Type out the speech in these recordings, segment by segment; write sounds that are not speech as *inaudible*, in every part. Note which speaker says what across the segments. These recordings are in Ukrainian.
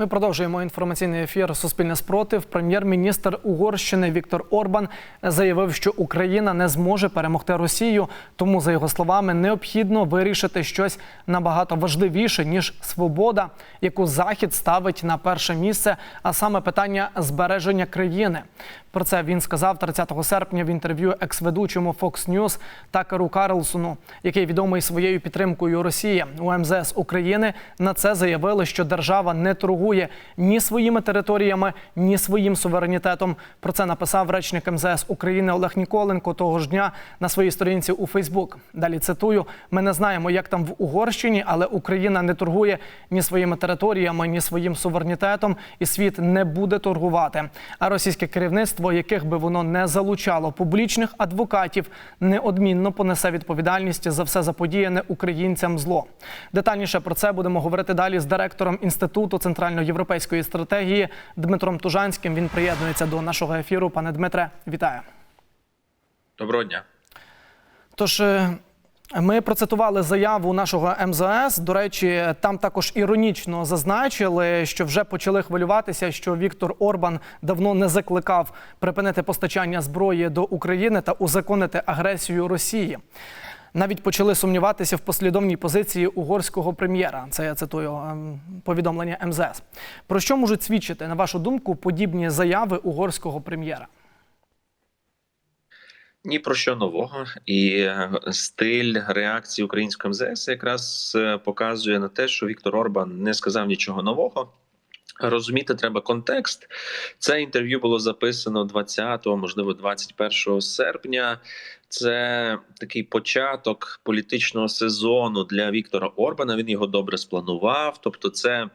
Speaker 1: Ми продовжуємо інформаційний ефір Суспільне спротив. Прем'єр-міністр Угорщини Віктор Орбан заявив, що Україна не зможе перемогти Росію. Тому, за його словами, необхідно вирішити щось набагато важливіше ніж свобода, яку Захід ставить на перше місце, а саме питання збереження країни. Про це він сказав 30 серпня в інтерв'ю екс-ведучому Fox News Такеру Карлсону, який відомий своєю підтримкою Росії у МЗС України. На це заявили, що держава не торгує ні своїми територіями, ні своїм суверенітетом. Про це написав речник МЗС України Олег Ніколенко того ж дня на своїй сторінці у Фейсбук. Далі цитую: ми не знаємо, як там в Угорщині, але Україна не торгує ні своїми територіями, ні своїм суверенітетом, і світ не буде торгувати. А російське керівництво, яких би воно не залучало публічних адвокатів, неодмінно понесе відповідальність за все заподіяне українцям зло. Детальніше про це будемо говорити далі з директором інституту центральноєвропейської стратегії Дмитром Тужанським. Він приєднується до нашого ефіру. Пане Дмитре, вітаю.
Speaker 2: Доброго дня.
Speaker 1: Тож е, ми процитували заяву нашого МЗС. До речі, там також іронічно зазначили, що вже почали хвилюватися, що Віктор Орбан давно не закликав припинити постачання зброї до України та узаконити агресію Росії. Навіть почали сумніватися в послідовній позиції угорського прем'єра. Це я цитую ем, повідомлення МЗС. Про що можуть свідчити, на вашу думку, подібні заяви угорського прем'єра?
Speaker 2: Ні про що нового, і е, стиль реакції українського МЗС якраз е, показує на те, що Віктор Орбан не сказав нічого нового. Розуміти треба контекст. Це інтерв'ю було записано 20, можливо, 21 серпня. Це такий початок політичного сезону для Віктора Орбана. Він його добре спланував. Тобто, це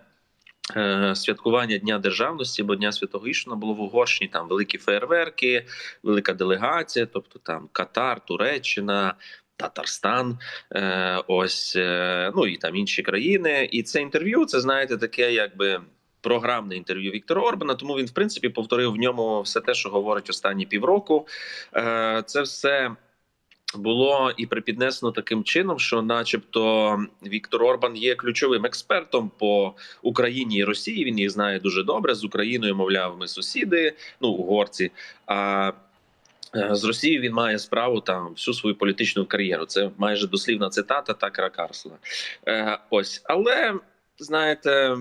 Speaker 2: святкування Дня державності, бо Дня Святого Ішина було в Угорщині. Там великі фейерверки, велика делегація, тобто там Катар, Туреччина. Татарстан, е, ось е, ну і там інші країни. І це інтерв'ю, це знаєте, таке, якби програмне інтерв'ю Віктора Орбана. Тому він, в принципі, повторив в ньому все те, що говорить останні півроку. Е, Це все. Було і припіднесено таким чином, що, начебто, Віктор Орбан є ключовим експертом по Україні і Росії. Він їх знає дуже добре. З Україною, мовляв, ми сусіди, ну угорці. А е, з Росією він має справу там всю свою політичну кар'єру. Це майже дослівна цитата Такера Карсона. Е, Ось, але знаєте.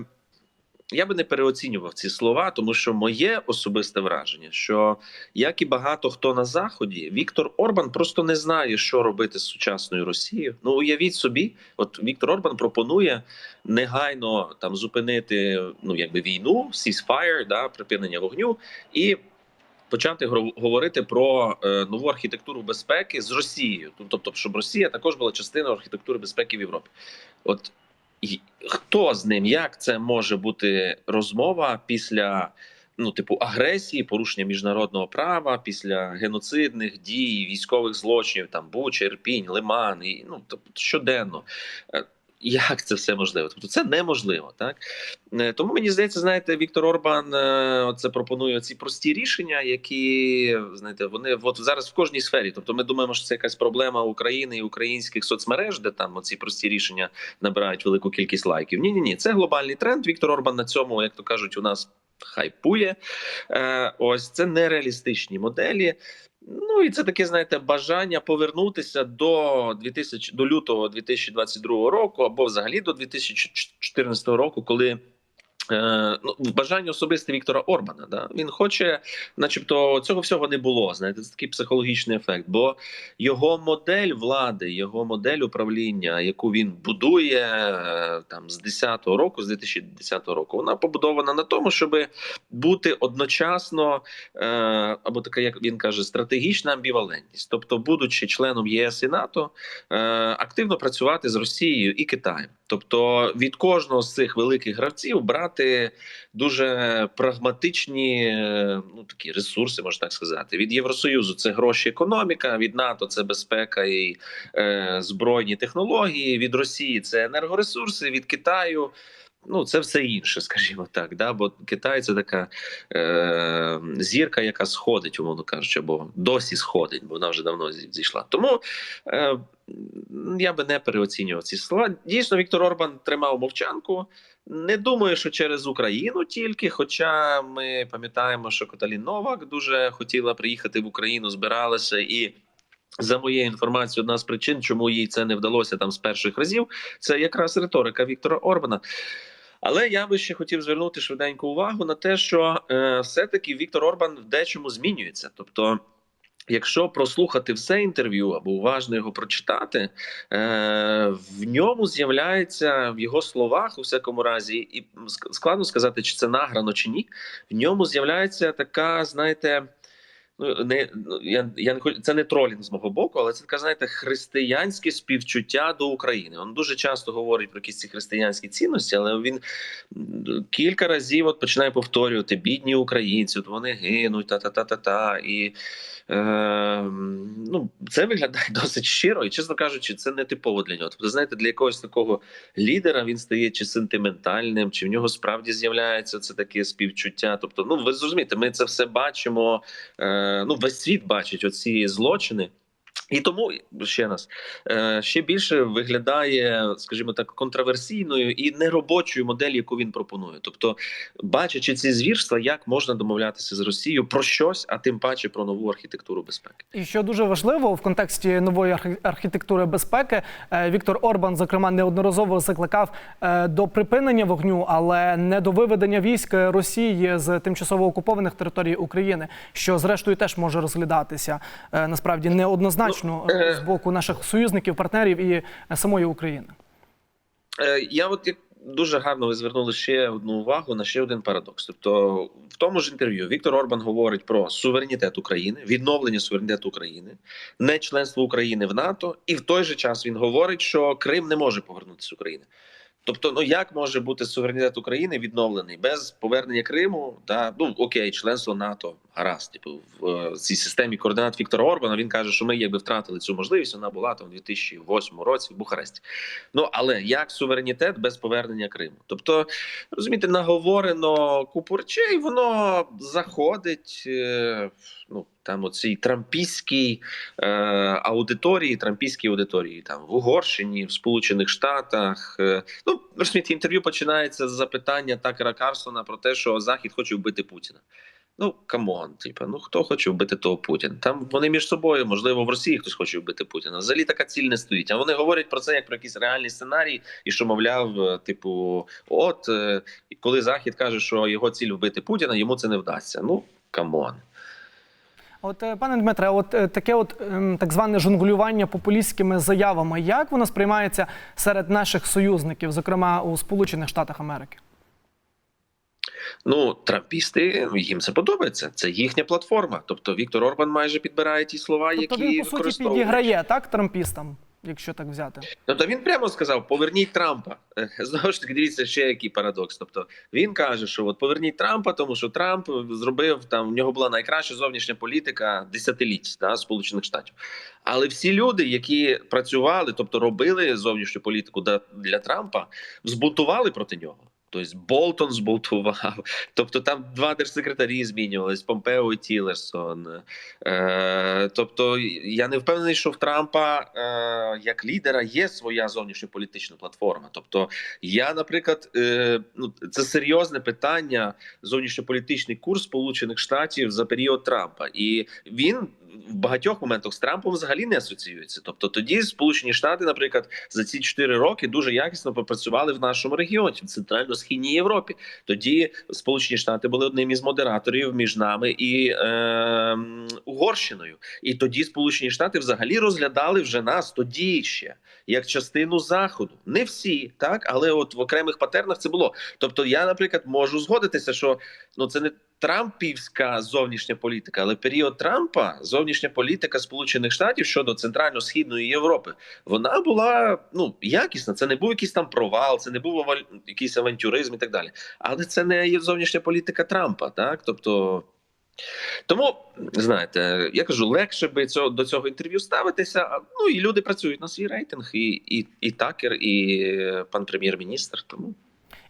Speaker 2: Я би не переоцінював ці слова, тому що моє особисте враження, що як і багато хто на заході, Віктор Орбан просто не знає, що робити з сучасною Росією. Ну уявіть собі, от Віктор Орбан пропонує негайно там зупинити ну якби війну, ceasefire, да, припинення вогню і. Почати говорити про е, нову архітектуру безпеки з Росією, тобто, щоб Росія також була частиною архітектури безпеки в Європі. От хто з ним, як це може бути розмова після ну, типу, агресії, порушення міжнародного права, після геноцидних дій, військових злочинів, там Буча, Ірпінь, Лиман, і ну тобто щоденно. Як це все можливо? Тобто це неможливо, так Е, тому мені здається, знаєте, Віктор Орбан е, це пропонує ці прості рішення, які знаєте, вони от зараз в кожній сфері. Тобто, ми думаємо, що це якась проблема України і українських соцмереж, де там оці прості рішення набирають велику кількість лайків. Ні, ні, ні, це глобальний тренд. Віктор Орбан на цьому, як то кажуть, у нас хайпує. Е, Ось це нереалістичні моделі. Ну і це таке, знаєте, бажання повернутися до 2000, до лютого 2022 року або взагалі до 2014 року, коли. Е, ну, бажання особисте Віктора Орбана, да він хоче, начебто, цього всього не було. Знаєте, це такий психологічний ефект. Бо його модель влади, його модель управління, яку він будує е, там з 10-го року, з 2010 року, вона побудована на тому, щоб бути одночасно, е, або така, як він каже, стратегічна амбівалентність, тобто, будучи членом єС і НАТО, активно працювати з Росією і Китаєм. Тобто від кожного з цих великих гравців брати дуже прагматичні е, ну такі ресурси, можна так сказати. Від Євросоюзу це гроші, економіка, від НАТО це безпека і е, збройні технології. Від Росії це енергоресурси, від Китаю. Ну, це все інше, *laughs* скажімо так. Да? Бо Китай це така е, зірка, яка сходить, умовно кажучи, або досі сходить, бо вона вже давно зійшла. Тому е, я би не переоцінював ці слова. Дійсно, Віктор Орбан тримав мовчанку. Не думаю, що через Україну тільки. Хоча ми пам'ятаємо, що Каталін Новак дуже хотіла приїхати в Україну, збиралася і. За моєю інформацією, одна з причин, чому їй це не вдалося там з перших разів, це якраз риторика Віктора Орбана. Але я би ще хотів звернути швиденьку увагу на те, що е, все-таки Віктор Орбан в дечому змінюється. Тобто, якщо прослухати все інтерв'ю або уважно його прочитати, е, в ньому з'являється в його словах, у всякому разі, і складно сказати, чи це награно чи ні. В ньому з'являється така, знаєте. Ну, не ну, я, я не хочу це не тролінг з мого боку, але це така, знаєте, християнське співчуття до України. Він дуже часто говорить про якісь ці християнські цінності, але він кілька разів от починає повторювати бідні українці, от вони гинуть, та та та та та і е, ну це виглядає *laughs* досить щиро, і чесно кажучи, це не типово для нього. Тобто, знаєте, для якогось такого лідера він стає чи сентиментальним, чи в нього справді з'являється це таке співчуття. Тобто, ну ви зрозумієте, ми це все бачимо. Е, ну, весь світ бачить оці злочини. І тому ще раз е, ще більше виглядає, скажімо так, контроверсійною і неробочою модель, яку він пропонує. Тобто, бачачи ці звірства, як можна домовлятися з Росією про щось, а тим паче про нову архітектуру безпеки.
Speaker 1: І що дуже важливо в контексті нової архітектури безпеки, е, Віктор Орбан, зокрема, неодноразово закликав е, до припинення вогню, але не до виведення військ Росії з тимчасово окупованих територій України, що зрештою теж може розглядатися насправді неоднозначно
Speaker 2: Ну, е,
Speaker 1: з боку наших союзників, партнерів і е, самої України.
Speaker 2: Е, Я от як дуже гарно ви звернули ще одну увагу на ще один парадокс. Тобто, в тому ж інтерв'ю Віктор Орбан говорить про суверенітет України, відновлення суверенітету України, не членство України в НАТО, і в той же час він говорить, що Крим не може повернутися з України. Тобто, ну як може бути суверенітет України відновлений без повернення Криму? Та ну окей, членство НАТО гаразд. Типу в е, цій системі координат Віктора Орбана він каже, що ми якби втратили цю можливість. Вона була там у 2008 році в Бухаресті. Ну але як суверенітет без повернення Криму? Тобто, розумієте, наговорено купу воно заходить. Е, ну там оцій трампійській е, аудиторії, трампійській аудиторії, там в Угорщині, в Сполучених Штатах. Е, ну розумієте, інтерв'ю починається з запитання Такера Карсона про те, що Захід хоче вбити Путіна. Ну камон, типа, ну хто хоче вбити того Путіна? Там вони між собою, можливо, в Росії хтось хоче вбити Путіна. Взагалі така ціль не стоїть. А вони говорять про це як про якийсь реальний сценарій, і що, мовляв, е, типу, от е, коли Захід каже, що його ціль вбити Путіна, йому це не вдасться. Ну камон.
Speaker 1: От, е, пане Дмитре, от таке от ем, так зване жонглювання популістськими заявами, як воно сприймається серед наших союзників, зокрема у Сполучених Штатах Америки?
Speaker 2: Ну, трампісти їм це подобається. Це їхня платформа. Тобто Віктор Орбан майже підбирає ті слова,
Speaker 1: Тобто
Speaker 2: які
Speaker 1: він по суті підіграє так трампістам, якщо так взяти.
Speaker 2: Тобто він прямо сказав: поверніть Трампа. *laughs* Знову ж таки, дивіться ще який парадокс. Тобто він каже, що от поверніть Трампа, тому що Трамп зробив там. В нього була найкраща зовнішня політика десятиліть да, Сполучених Штатів. Але всі люди, які працювали, тобто робили зовнішню політику для, для Трампа, збунтували проти нього. Тобто Болтон збунтував, *laughs* тобто там два держсекретарі змінювались, Помпео і Тілерсон. Е, тобто я не впевнений, що в Трампа е, як лідера є своя зовнішньополітична платформа. Тобто, я, наприклад, е, ну це серйозне питання зовнішньополітичний курс Сполучених Штатів за період Трампа, і він в багатьох моментах з Трампом взагалі не асоціюється. Тобто, тоді Сполучені Штати, наприклад, за ці 4 роки дуже якісно попрацювали в нашому регіоні, в центрально-східній Європі. Тоді Сполучені Штати були одним із модераторів між нами і е, Угорщиною. І тоді Сполучені Штати взагалі розглядали вже нас тоді ще як частину заходу. Не всі, так але от в окремих патернах це було. Тобто, я, наприклад, можу згодитися, що ну це не. Трампівська зовнішня політика, але період Трампа, зовнішня політика Сполучених Штатів щодо центрально-східної Європи, вона була ну якісна. Це не був якийсь там провал, це не був якийсь авантюризм і так далі. Але це не є зовнішня політика Трампа, так тобто. Тому знаєте, я кажу, легше би цього до цього інтерв'ю ставитися. Ну і люди працюють на свій рейтинг, і і, і такер, і е, пан прем'єр-міністр. Тому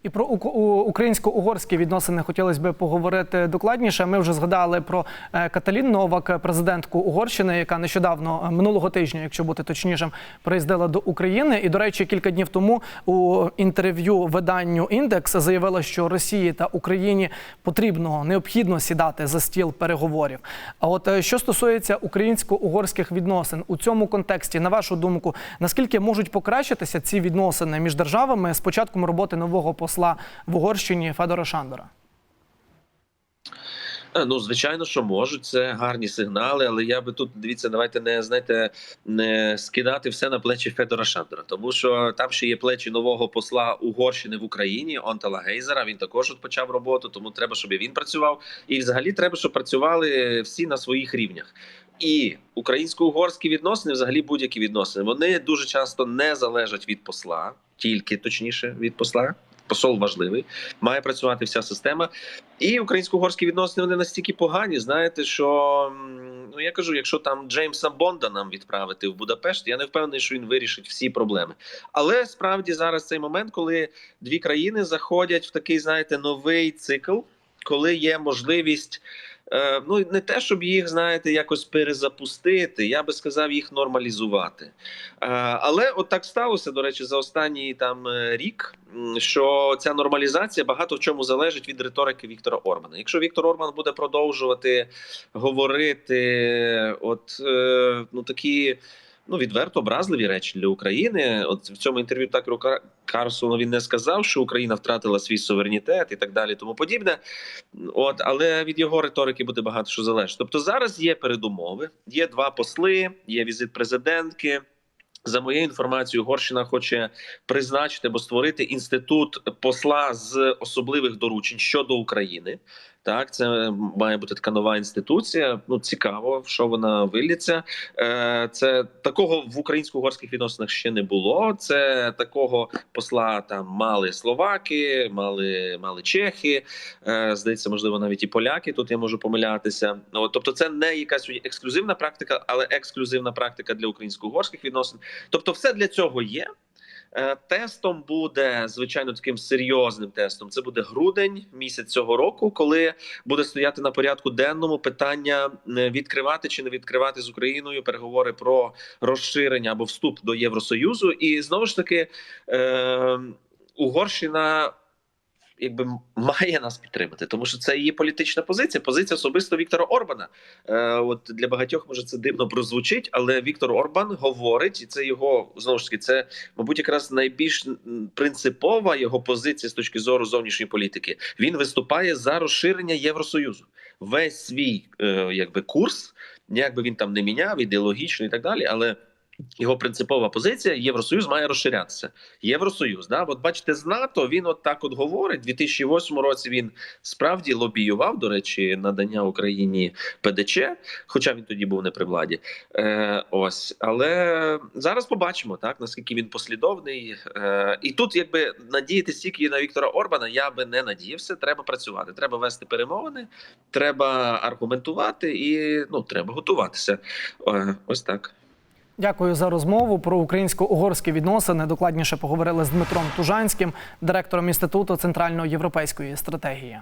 Speaker 1: І про українсько-угорські відносини хотілося б поговорити докладніше. Ми вже згадали про е, Каталін Новак, президентку Угорщини, яка нещодавно е, минулого тижня, якщо бути точнішим, приїздила до України. І, до речі, кілька днів тому у інтерв'ю виданню індекс заявила, що Росії та Україні потрібно необхідно сідати за стіл переговорів. А от е, що стосується українсько-угорських відносин у цьому контексті, на вашу думку, наскільки можуть покращитися ці відносини між державами з початком роботи нового посла в Угорщині Федора Шандора?
Speaker 2: Е, Ну, звичайно, що можуть. Це гарні сигнали, але я би тут дивіться, давайте не знаєте, не скидати все на плечі Федора Шандера, тому що там ще є плечі нового посла Угорщини в Україні, Онтала Гейзера. Він також от почав роботу, тому треба, щоб і він працював. І взагалі треба, щоб працювали всі на своїх рівнях. І українсько-угорські відносини, взагалі будь-які відносини, вони дуже часто не залежать від посла, тільки точніше від посла. Посол важливий, має працювати вся система. І українсько-угорські відносини вони настільки погані. Знаєте, що ну я кажу, якщо там Джеймса Бонда нам відправити в Будапешт, я не впевнений, що він вирішить всі проблеми. Але справді зараз цей момент, коли дві країни заходять в такий, знаєте, новий цикл, коли є можливість. Е, Ну, не те, щоб їх, знаєте, якось перезапустити, я би сказав, їх нормалізувати. Е, Але от так сталося, до речі, за останній там е, рік, що ця нормалізація багато в чому залежить від риторики Віктора Ормана. Якщо Віктор Орман буде продовжувати говорити, от ну такі. Ну, відверто образливі речі для України. От в цьому інтерв'ю Такеру Кар- Карсону він не сказав, що Україна втратила свій суверенітет і так далі, тому подібне. От, але від його риторики буде багато що залежить. Тобто зараз є передумови, є два посли, є візит президентки. За моєю інформацією, Угорщина хоче призначити або створити інститут посла з особливих доручень щодо України. Так, це має бути така нова інституція. Ну цікаво, в що вона виліться. Е, Це такого в українсько-угорських відносинах ще не було. Це такого посла там мали словаки, мали мали чехи. Е, Здається, можливо, навіть і поляки. Тут я можу помилятися. От, тобто, це не якась ексклюзивна практика, але ексклюзивна практика для українсько-угорських відносин. Тобто, все для цього є. Е, Тестом буде звичайно таким серйозним тестом. Це буде грудень місяць цього року, коли буде стояти на порядку денному питання е, відкривати чи не відкривати з Україною переговори про розширення або вступ до Євросоюзу. І знову ж таки, е, Угорщина. Якби має нас підтримати, тому що це її політична позиція, позиція особисто Віктора Орбана. Е, от для багатьох може це дивно прозвучить, але Віктор Орбан говорить, і це його знову ж таки, це мабуть, якраз найбільш принципова його позиція з точки зору зовнішньої політики. Він виступає за розширення Євросоюзу. Весь свій е, якби курс, як би він там не міняв, ідеологічно і так далі, але. Його принципова позиція Євросоюз має розширятися. Євросоюз, да, от бачите, з НАТО він от так от говорить. У 2008 році він справді лобіював, до речі, надання Україні ПДЧ, хоча він тоді був не при владі. Е, ось, але зараз побачимо, так наскільки він послідовний. Е, і тут, якби надіятися тільки на Віктора Орбана, я би не надіявся. Треба працювати, треба вести перемовини, треба аргументувати і ну треба готуватися. Е, ось так.
Speaker 1: Дякую за розмову про українсько-угорські відносини. Докладніше поговорили з Дмитром Тужанським, директором інституту центральноєвропейської стратегії.